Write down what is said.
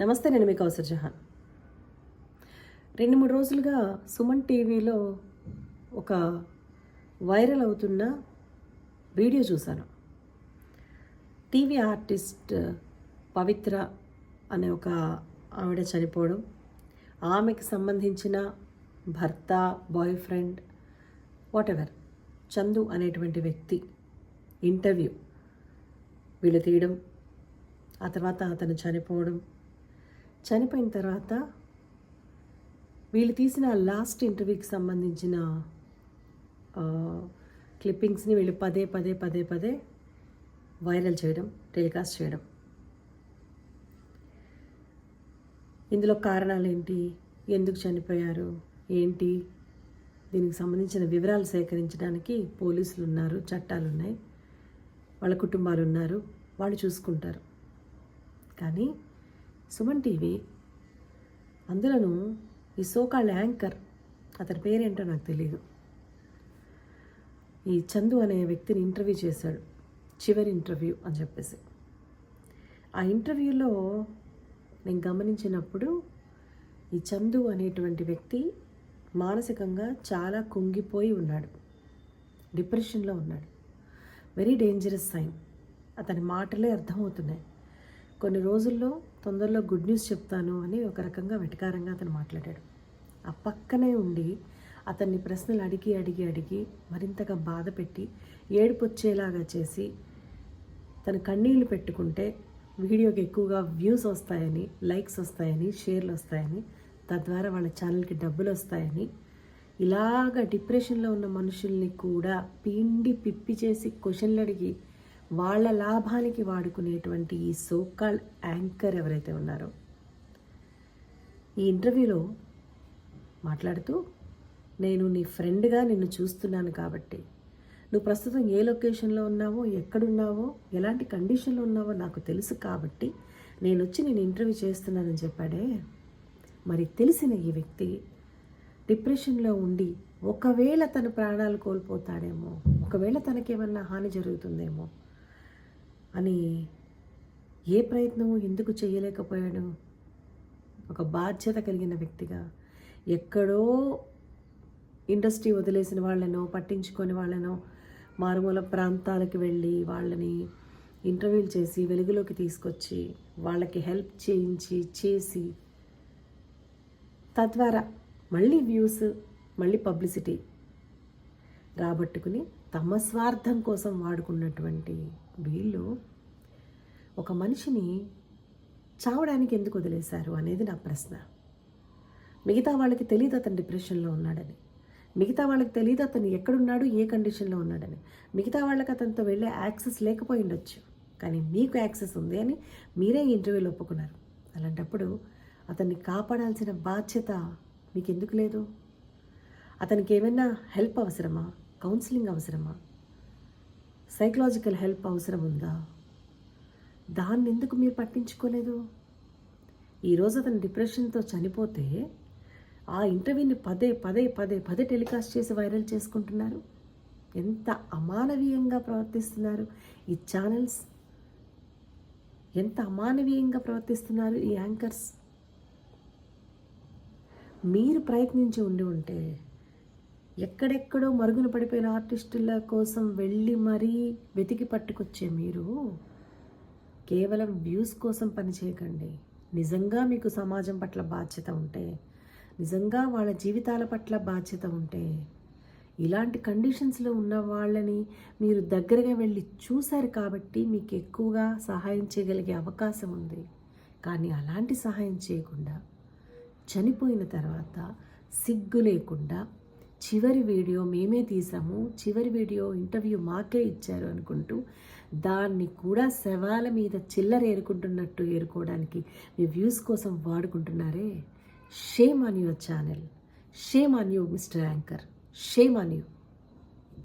నమస్తే నేను మీకు అవసర్ జహాన్. రెండు మూడు రోజులుగా సుమన్ టీవీలో ఒక వైరల్ అవుతున్న వీడియో చూశాను. టీవీ ఆర్టిస్ట్ పవిత్ర అనే ఒక ఆవిడ చనిపోవడం ఆమెకి సంబంధించిన భర్త బాయ్ ఫ్రెండ్ వాటెవర్ చందు అనేటువంటి వ్యక్తి ఇంటర్వ్యూ వీళ్ళు తీయడం ఆ తర్వాత అతను చనిపోవడం చనిపోయిన తర్వాత వీళ్ళు తీసిన లాస్ట్ ఇంటర్వ్యూకి సంబంధించిన క్లిప్పింగ్స్ని వీళ్ళు పదే పదే పదే పదే వైరల్ చేయడం టెలికాస్ట్ చేయడం. ఇందులో కారణాలు ఏంటి ఎందుకు చనిపోయారు? ఏంటి? దీనికి సంబంధించిన వివరాలు సేకరించడానికి పోలీసులు ఉన్నారు చట్టాలు ఉన్నాయి వాళ్ళ కుటుంబాలు ఉన్నారు వాళ్ళు చూసుకుంటారు. కానీ సుమన్ టీవీ. అందులోనూ ఈ సోకాళ్ళ యాంకర్ అతని పేరేంటో నాకు తెలియదు ఈ చందు అనే వ్యక్తిని ఇంటర్వ్యూ చేశాడు. చివరి ఇంటర్వ్యూ అని చెప్పేసి. ఆ ఇంటర్వ్యూలో నేను గమనించినప్పుడు ఈ చందు అనేటువంటి వ్యక్తి మానసికంగా చాలా కుంగిపోయి ఉన్నాడు. డిప్రెషన్లో ఉన్నాడు. Very dangerous sign. అతని మాటలే అర్థమవుతున్నాయి. కొన్ని రోజుల్లో తొందరలో గుడ్ న్యూస్ చెప్తాను అని ఒక రకంగా వెటకారంగా అతను మాట్లాడాడు. ఆ పక్కనే ఉండి అతన్ని ప్రశ్నలు అడిగి అడిగి అడిగి మరింతగా బాధ పెట్టి ఏడుపు వచ్చేలాగా చేసి తను కన్నీళ్ళు పెట్టుకుంటే వీడియోకి ఎక్కువగా వ్యూస్ వస్తాయని లైక్స్ వస్తాయని షేర్లు వస్తాయని తద్వారా వాళ్ళ ఛానల్కి డబ్బులు వస్తాయని ఇలాగ డిప్రెషన్లో ఉన్న మనుషుల్ని కూడా పిండి పిప్పి చేసి క్వశ్చన్లు అడిగి వాళ్ళ లాభానికి వాడుకునేటువంటి ఈ సోకాల్ యాంకర్ ఎవరైతే ఉన్నారో ఈ ఇంటర్వ్యూలో మాట్లాడుతూ నేను నీ ఫ్రెండ్గా నిన్ను చూస్తున్నాను కాబట్టి నువ్వు ప్రస్తుతం ఏ లొకేషన్లో ఉన్నావో ఎక్కడున్నావో ఎలాంటి కండిషన్లో ఉన్నావో నాకు తెలుసు కాబట్టి నేను వచ్చి నేను ఇంటర్వ్యూ చేస్తున్నానని చెప్పాడే. మరి తెలిసిన ఈ వ్యక్తి డిప్రెషన్లో ఉండి ఒకవేళ తన ప్రాణాలు కోల్పోతాడేమో ఒకవేళ తనకేమన్నా హాని జరుగుతుందేమో అని ఏ ప్రయత్నము ఎందుకు చేయలేకపోయాడు? ఒక బాధ్యత కలిగిన వ్యక్తిగా ఎక్కడో ఇండస్ట్రీ వదిలేసిన వాళ్ళనో పట్టించుకొని వాళ్ళనో మారుమూల ప్రాంతాలకు వెళ్ళి వాళ్ళని ఇంటర్వ్యూలు చేసి వెలుగులోకి తీసుకొచ్చి వాళ్ళకి హెల్ప్ చేయించి చేసి తద్వారా మళ్ళీ వ్యూస్ మళ్ళీ పబ్లిసిటీ రాబట్టుకుని తమ స్వార్థం కోసం వాడుకున్నటువంటి వీళ్ళు ఒక మనిషిని చావడానికి ఎందుకు వదిలేశారు అనేది నా ప్రశ్న. మిగతా వాళ్ళకి తెలియదు అతను డిప్రెషన్లో ఉన్నాడని. మిగతా వాళ్ళకి తెలియదు అతను ఎక్కడున్నాడు ఏ కండిషన్లో ఉన్నాడని. మిగతా వాళ్ళకి అతనితో వెళ్ళే యాక్సెస్ లేకపోయి ఉండొచ్చు. కానీ మీకు యాక్సెస్ ఉంది అని మీరే ఇంటర్వ్యూలో ఒప్పుకున్నారు. అలాంటప్పుడు అతన్ని కాపాడాల్సిన బాధ్యత మీకు ఎందుకు లేదు? అతనికి ఏమైనా హెల్ప్ అవసరమా? కౌన్సిలింగ్ అవసరమా? సైకలాజికల్ హెల్ప్ అవసరం ఉందా? దాన్ని ఎందుకు మీరు పట్టించుకోలేదు? ఈరోజు అతను డిప్రెషన్తో చనిపోతే ఆ ఇంటర్వ్యూని పదే పదే పదే పదే టెలికాస్ట్ చేసి వైరల్ చేసుకుంటున్నారు. ఎంత అమానవీయంగా ప్రవర్తిస్తున్నారు ఈ ఛానల్స్. ఎంత అమానవీయంగా ప్రవర్తిస్తున్నారు ఈ యాంకర్స్. మీరు ప్రయత్నించి ఉండి ఉంటే ఎక్కడెక్కడో మరుగున పడిపోయిన ఆర్టిస్టుల కోసం వెళ్ళి మరీ వెతికి పట్టుకొచ్చే మీరు. కేవలం వ్యూస్ కోసం పనిచేయకండి నిజంగా మీకు సమాజం పట్ల బాధ్యత ఉంటే నిజంగా వాళ్ళ జీవితాల పట్ల బాధ్యత ఉంటే ఇలాంటి కండిషన్స్లో ఉన్న వాళ్ళని మీరు దగ్గరగా వెళ్ళి చూశారు కాబట్టి మీకు ఎక్కువగా సహాయం చేయగలిగే అవకాశం ఉంది. కానీ అలాంటి సహాయం చేయకుండా చనిపోయిన తర్వాత సిగ్గు లేకుండా చివరి వీడియో మేమే తీసాము. చివరి వీడియో ఇంటర్వ్యూ మాకే ఇచ్చారు అనుకుంటూ దాన్ని కూడా శవాల మీద చిల్లర ఏరుకుంటున్నట్టు ఏరుకోవడానికి మీ వ్యూస్ కోసం వాడుకుంటున్నారే. Shame on your channel shame on you mister anchor shame on you